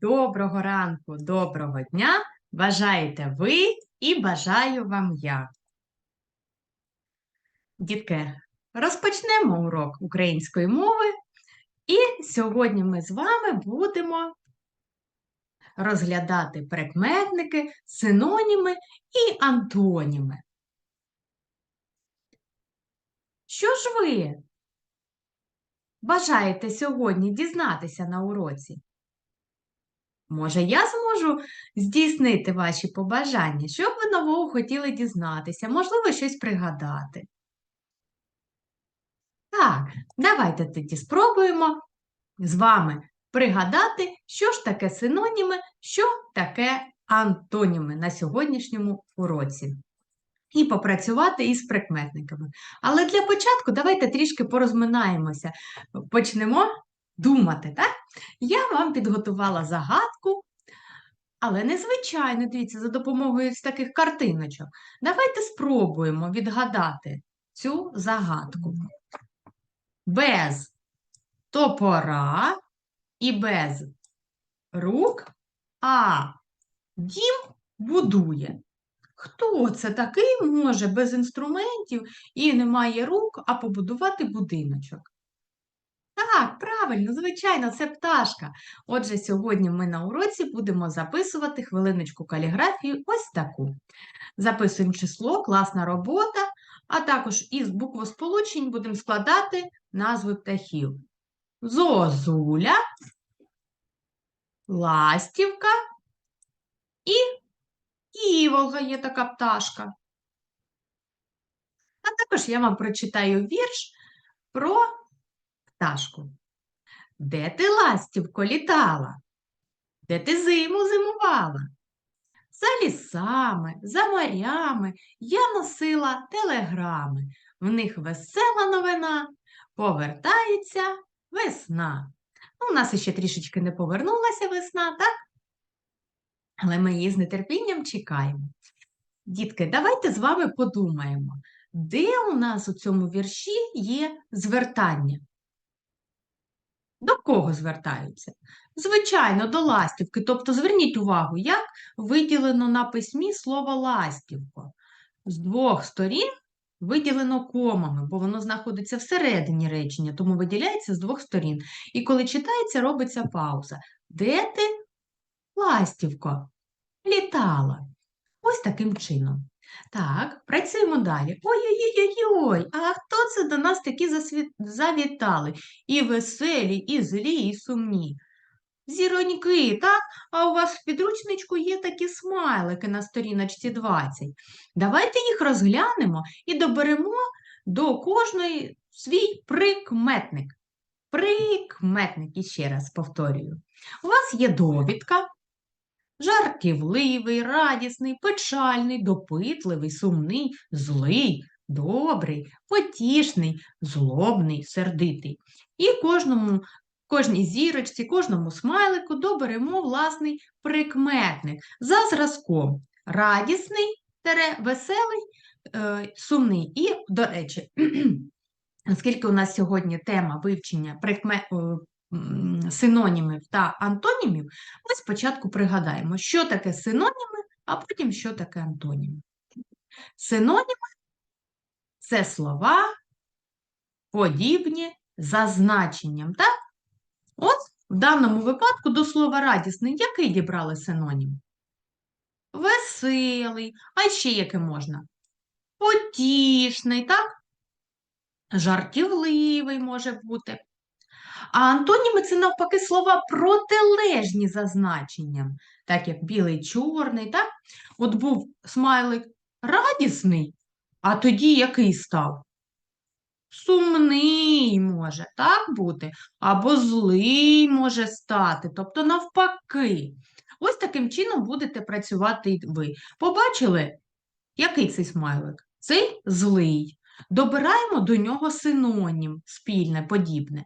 Доброго ранку, доброго дня. Бажаєте ви і бажаю вам я. Дітки, розпочнемо урок української мови. І сьогодні ми з вами будемо розглядати прикметники, синоніми і антоніми. Що ж ви бажаєте сьогодні дізнатися на уроці? Може, я зможу здійснити ваші побажання? Що б ви нового хотіли дізнатися? Можливо, щось пригадати. Так, давайте тоді спробуємо з вами пригадати, що ж таке синоніми, що таке антоніми на сьогоднішньому уроці. І попрацювати із прикметниками. Але для початку давайте трішки порозминаємося. Почнемо думати, так? Я вам підготувала загадку, але незвичайно, дивіться, за допомогою таких картиночок. Давайте спробуємо відгадати цю загадку. Без топора і без рук, а дім будує. Хто це такий може без інструментів і не має рук, а побудувати будиночок? Так, правильно, звичайно, це пташка. Отже, сьогодні ми на уроці будемо записувати хвилиночку каліграфії ось таку. Записуємо число, класна робота, а також із буквосполучень будемо складати назви птахів. Зозуля, ластівка і іволга є така пташка. А також я вам прочитаю вірш про пташку. Де ти, ластівко, літала? Де ти зиму зимувала? За лісами, за морями я носила телеграми. В них весела новина, повертається весна. Ну, у нас ще трішечки не повернулася весна, так? Але ми її з нетерпінням чекаємо. Дітки, давайте з вами подумаємо, де у нас у цьому вірші є звертання? До кого звертаються? Звичайно, до ластівки. Тобто, зверніть увагу, як виділено на письмі слово ластівко. З двох сторін виділено комами, бо воно знаходиться всередині речення, тому виділяється з двох сторін. І коли читається, робиться пауза. Де ти, ластівко, літала? Ось таким чином. Так, працюємо далі. Ой-ой-ой, а хто це до нас такі завітали? І веселі, і злі, і сумні. Зіроньки, так? А у вас в підручничку є такі смайлики на сторіночці 20. Давайте їх розглянемо і доберемо до кожної свій прикметник. Прикметник, іще раз повторюю. У вас є довідка, жартівливий, радісний, печальний, допитливий, сумний, злий, добрий, потішний, злобний, сердитий. І кожному, кожній зірочці, кожному смайлику доберемо власний прикметник за зразком. Радісний, тере, веселий, е, сумний. І, до речі, оскільки у нас сьогодні тема вивчення е, синонімів та антонімів, ми спочатку пригадаємо, що таке синоніми, а потім що таке антоніми. Синоніми це слова, подібні за значенням. Так? От в даному випадку до слова радісний, який дібрали синонім? Веселий, а ще яке можна? Потішний, так? Жартівливий може бути. А антоніми це навпаки слова протилежні за значенням, так як білий, чорний, так? От був смайлик радісний, а тоді який став? Сумний може так бути, або злий може стати, тобто навпаки. Ось таким чином будете працювати ви. Побачили, який цей смайлик? Цей злий. Добираємо до нього синонім спільне, подібне.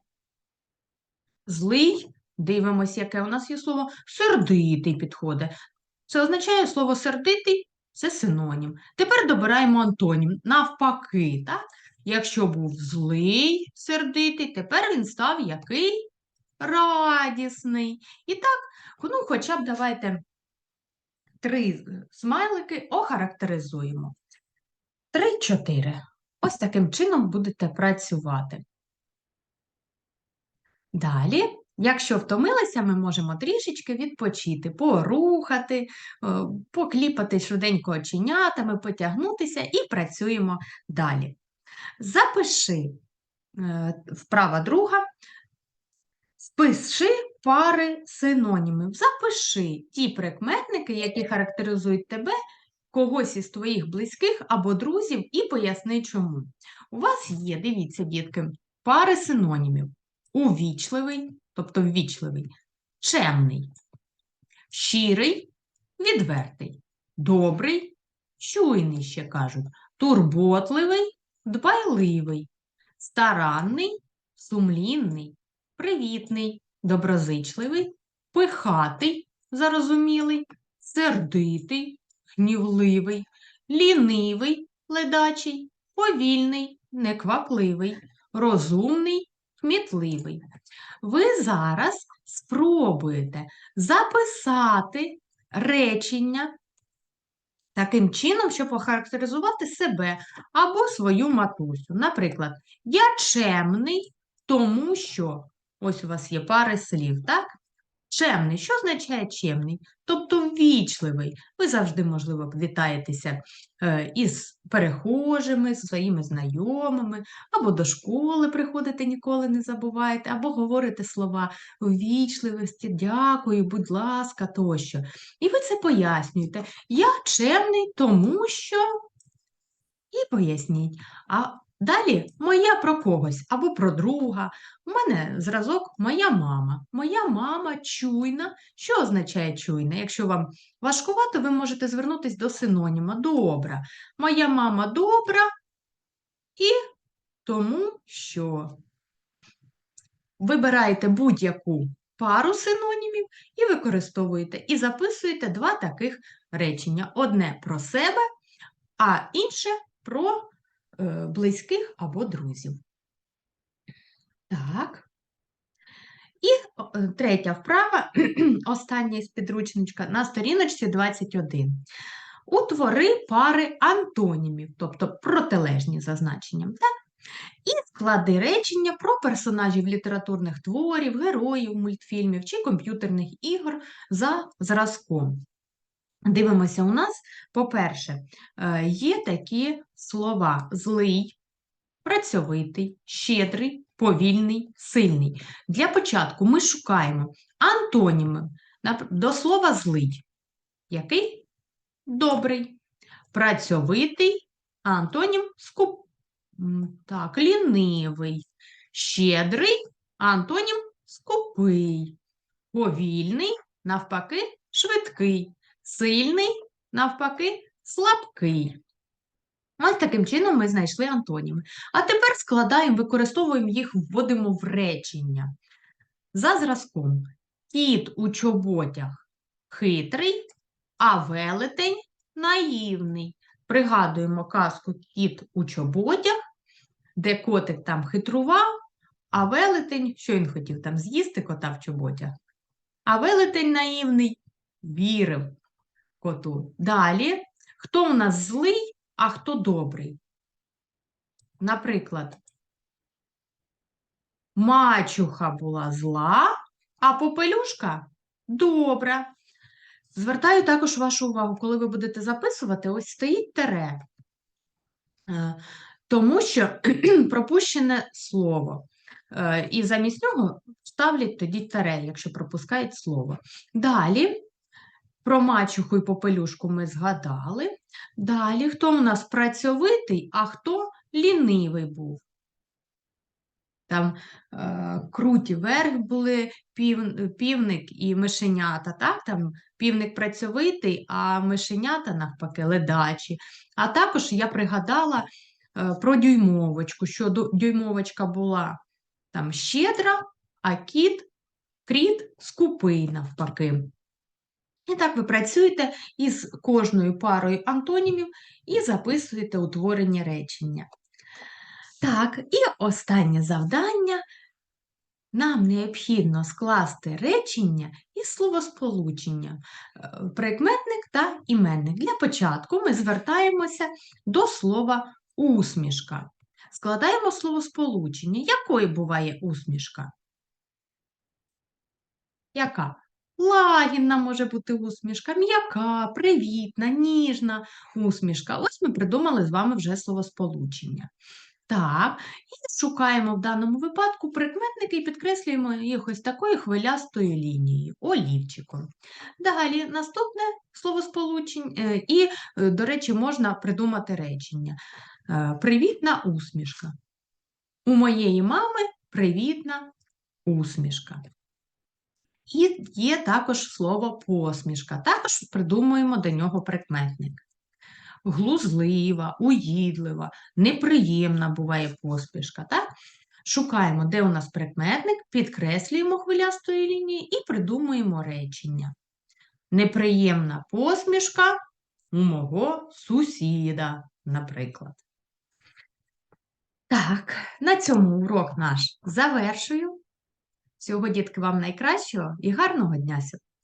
Злий, дивимося, яке у нас є слово, сердитий підходить. Це означає слово сердитий це синонім. Тепер добираємо антонім. Навпаки, так? Якщо був злий, сердитий, тепер він став який? радісний. І так, ну, хоча б давайте три смайлики охарактеризуємо. Три-чотири. Ось таким чином будете працювати. Далі, якщо втомилися, ми можемо трішечки відпочити, порухати, е, покліпати швиденько оченятами, потягнутися і працюємо далі. Запиши е, вправа друга, спиши пари синонімів. Запиши ті прикметники, які характеризують тебе, когось із твоїх близьких або друзів, і поясни чому. У вас є, дивіться, дітки, пари синонімів. Увічливий, тобто ввічливий, чемний, щирий, відвертий, добрий, чуйний, ще кажуть, турботливий, дбайливий, старанний, сумлінний, привітний, доброзичливий, пихатий, зарозумілий, сердитий, гнівливий, лінивий, ледачий, повільний, неквапливий, розумний, кмітливий. Ви зараз спробуєте записати речення таким чином, щоб охарактеризувати себе або свою матусю. Наприклад, я чемний, тому що ось у вас є пари слів, так? Чемний. Що означає чемний? Тобто ввічливий. Ви завжди, можливо, вітаєтеся е, із перехожими, зі своїми знайомими, або до школи приходите, ніколи не забувайте, або говорите слова ввічливості, дякую, будь ласка, тощо. І ви це пояснюєте. Я чемний, тому що. І поясніть. А Далі моя про когось або про друга. У мене зразок моя мама. Моя мама чуйна. Що означає чуйна? Якщо вам важкувато, ви можете звернутися до синоніма добра. Моя мама добра і тому що вибираєте будь-яку пару синонімів і використовуєте, і записуєте два таких речення: одне про себе, а інше про. Близьких або друзів. Так. І е, третя вправа, остання з підручничка, на сторіночці 21. Утвори пари антонімів, тобто протилежні за значенням. Так? І склади речення про персонажів літературних творів, героїв мультфільмів чи комп'ютерних ігор за зразком. Дивимося, у нас, по-перше, е, є такі слова злий, працьовитий, щедрий, повільний, сильний. Для початку ми шукаємо антоніми до слова злий. Який? Добрий, працьовитий, антонім скуп... так, лінивий, щедрий, антонім скупий, повільний, навпаки, швидкий. Сильний, навпаки, слабкий. Ось таким чином ми знайшли антоніми. А тепер складаємо, використовуємо їх, вводимо в речення. За зразком кіт у чоботях хитрий, а велетень наївний. Пригадуємо казку кіт у чоботях, де котик там хитрував, а велетень, що він хотів там з'їсти кота в чоботях? А велетень наївний вірив коту. Далі, хто у нас злий, а хто добрий? Наприклад, мачуха була зла, а попелюшка добра. Звертаю також вашу увагу, коли ви будете записувати, ось стоїть тере, е, тому що пропущене слово. Е, і замість нього ставлять тоді тере, якщо пропускають слово. Далі про мачуху і попелюшку ми згадали. Далі, хто у нас працьовитий, а хто лінивий був? Там е, круті верх були пів, півник і мишенята. так? Там Півник працьовитий, а мишенята, навпаки, ледачі. А також я пригадала е, про дюймовочку, що дюймовочка була там щедра, а кіт, кріт скупий, навпаки. І так ви працюєте із кожною парою антонімів і записуєте утворені речення. Так, і останнє завдання нам необхідно скласти речення із словосполучення, е, прикметник та іменник. Для початку ми звертаємося до слова усмішка. Складаємо словосполучення. Якою буває усмішка? Яка? Лагідна може бути усмішка, м'яка, привітна, ніжна усмішка. Ось ми придумали з вами вже словосполучення. Так, і шукаємо в даному випадку прикметники і підкреслюємо їх ось такою хвилястою лінією, олівчиком. Далі наступне словосполучення, е, і, е, до речі, можна придумати речення. Е, Привітна усмішка. У моєї мами привітна усмішка. І є також слово посмішка. Також придумуємо до нього прикметник. Глузлива, уїдлива, неприємна буває посмішка. Так? Шукаємо, де у нас прикметник, підкреслюємо хвилястої лінії і придумуємо речення. Неприємна посмішка у мого сусіда, наприклад. Так, на цьому урок наш завершую. Всього, дітки, вам найкращого і гарного дня!